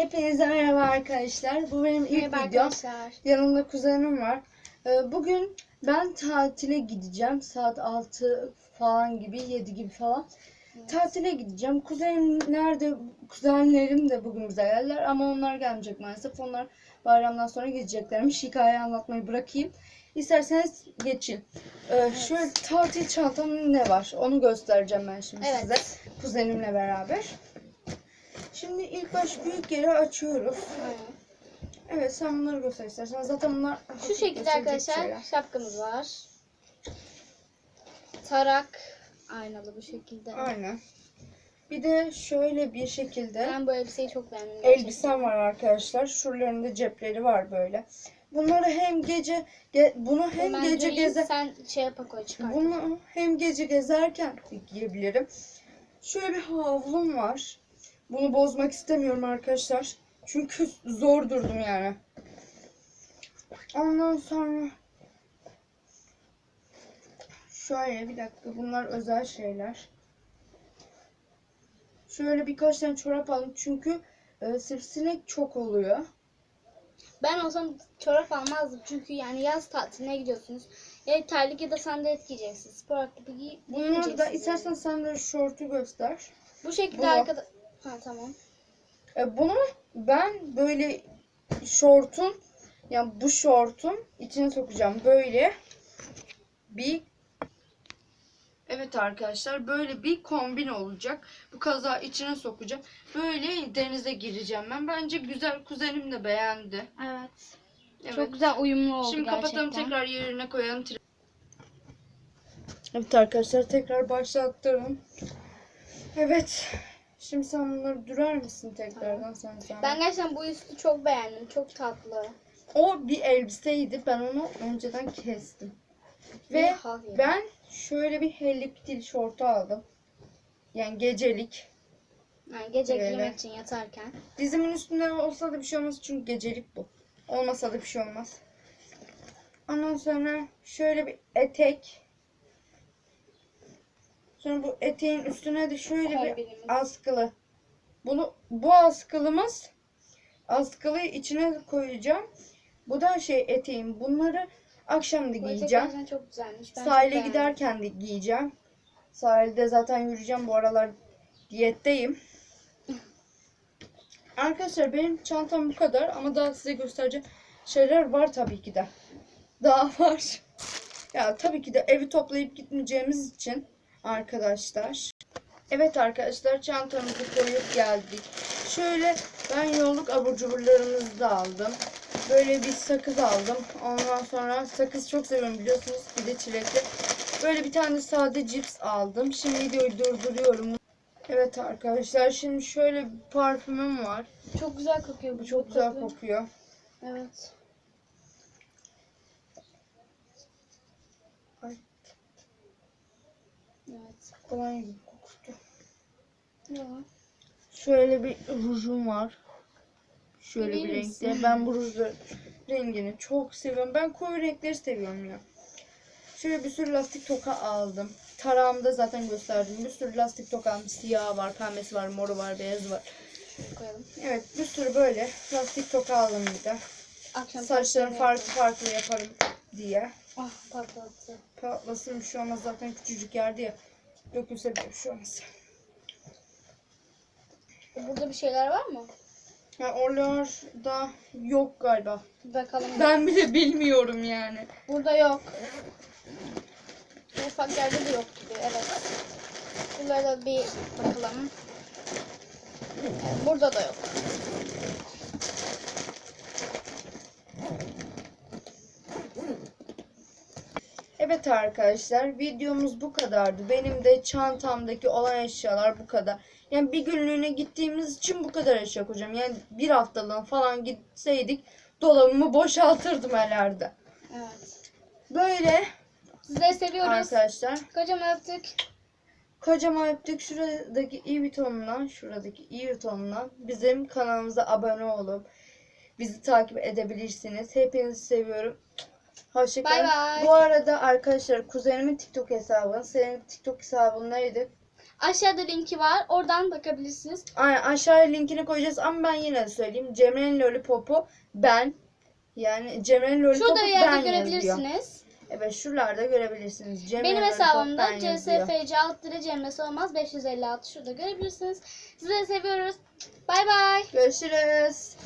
Hepinize merhaba arkadaşlar. Bu benim ilk Merhaba videom. arkadaşlar. Yanımda kuzenim var. Ee, bugün ben tatile gideceğim. Saat 6 falan gibi, 7 gibi falan. Tatile gideceğim. Kuzenim nerede? Kuzenlerim de bugün bize geldiler ama onlar gelmeyecek maalesef. Onlar bayramdan sonra gideceklermiş. Hikaye anlatmayı bırakayım. İsterseniz geçin. Ee, Şöyle tatil çantamda ne var? Onu göstereceğim ben şimdi Evet. size. Kuzenimle beraber. Şimdi ilk baş büyük yeri açıyoruz. Evet sen bunları göster istersen. Zaten bunlar Şu şekilde arkadaşlar şeyler. şapkamız var. Tarak aynalı bu şekilde. Aynen. Bir de şöyle bir şekilde Ben bu elbiseyi çok beğendim. elbisem var arkadaşlar. Şuralarında cepleri var böyle. Bunları hem gece ge- bunu hem Ben gece giyeyim, geze Sen şey yapa koy çıkar. bunu hem gece gezerken giyebilirim. Şöyle bir havlum var. Bunu bozmak istemiyorum arkadaşlar. Çünkü zor durdum yani. Ondan sonra şöyle bir dakika bunlar özel şeyler. Şöyle birkaç tane çorap aldım çünkü e, sivrisinek çok oluyor. Ben olsam çorap almazdım çünkü yani yaz tatiline gidiyorsunuz. Ya terlik ya da sandalet giyeceksiniz. Spor ayakkabı giy Bunları da istersen sen de şortu göster. Bu şekilde Bunu- arkada... Ha tamam. E, bunu ben böyle şortun yani bu şortun içine sokacağım. Böyle bir Evet arkadaşlar böyle bir kombin olacak. Bu kazağı içine sokacağım. Böyle denize gireceğim ben. Bence güzel kuzenim de beğendi. Evet. Evet. Çok güzel uyumlu oldu Şimdi gerçekten. kapatalım tekrar yerine koyalım. Evet arkadaşlar tekrar başlattım. Evet. Şimdi sen bunları dürer misin tekrardan sen sen? Ben gerçekten bu üstü çok beğendim. Çok tatlı. O bir elbiseydi. Ben onu önceden kestim. Ve ben şöyle bir Hello Kitty şortu aldım. Yani gecelik. Yani gece Böyle. giymek için yatarken. Dizimin üstünde olsa da bir şey olmaz çünkü gecelik bu. Olmasa da bir şey olmaz. Ondan sonra şöyle bir etek. Sonra bu eteğin üstüne de şöyle bir Kombinimiz. askılı. Bunu bu askılımız askılıyı içine koyacağım. Bu da şey eteğim. Bunları akşam da giyeceğim. çok güzelmiş. Ben Sahile çok giderken de giyeceğim. Sahilde zaten yürüyeceğim. Bu aralar diyetteyim. Arkadaşlar benim çantam bu kadar ama daha size göstereceğim şeyler var tabii ki de. Daha var. Ya tabii ki de evi toplayıp gitmeyeceğimiz için arkadaşlar. Evet arkadaşlar çantamızı koyup geldik. Şöyle ben yolluk abur cuburlarımızı da aldım. Böyle bir sakız aldım. Ondan sonra sakız çok seviyorum biliyorsunuz. Bir de çilekli. Böyle bir tane sade cips aldım. Şimdi videoyu durduruyorum. Evet arkadaşlar şimdi şöyle bir parfümüm var. Çok güzel kokuyor bu. Çok güzel tatlı. kokuyor. Evet. Ay. Evet. Kolay gibi koktu. Ya. Şöyle bir rujum var. Şöyle bir Verir misin? renkte. Ben bu rujun rengini çok seviyorum. Ben koyu renkleri seviyorum ya. Şöyle bir sürü lastik toka aldım. Tarağımda zaten gösterdim. Bir sürü lastik tokam. Siyah var, pembesi var, moru var, beyazı var. Koyalım. Evet bir sürü böyle lastik toka aldım bir de. Akşam saçlarını farklı yapalım. farklı yaparım diye. Ah patlattı. Patlasın bir şey olmaz zaten küçücük yerde ya. Dökülse bir şey olmaz. Burada bir şeyler var mı? Ha, oralarda yok galiba. Bakalım. Ben bile bilmiyorum yani. Burada yok. Bu ufak yerde de yok gibi. Evet. Buralara da bir bakalım. Evet, burada da yok. Evet arkadaşlar videomuz bu kadardı. Benim de çantamdaki olan eşyalar bu kadar. Yani bir günlüğüne gittiğimiz için bu kadar eşya koyacağım. Yani bir haftalığına falan gitseydik dolabımı boşaltırdım herhalde. Evet. Böyle Sizleri seviyoruz. arkadaşlar. Kocaman öptük. Kocaman öptük. Şuradaki i butonundan, şuradaki i butonundan bizim kanalımıza abone olup bizi takip edebilirsiniz. Hepinizi seviyorum. Hoşçakalın. Bay bay. Bu arada arkadaşlar kuzenimin TikTok hesabı, senin TikTok hesabın neydi? Aşağıda linki var. Oradan bakabilirsiniz. Aynen aşağıya linkini koyacağız ama ben yine söyleyeyim. Cemre'nin Lollipop'u ben yani Cemre'nin Lollipop'u Şurada ben yerde yazıyor. görebilirsiniz. Evet şuralarda görebilirsiniz. Cemre'nin Benim hesabımda. CSFC alt dire Cemre olmaz 556 şurada görebilirsiniz. Sizleri seviyoruz. Bay bay. Görüşürüz.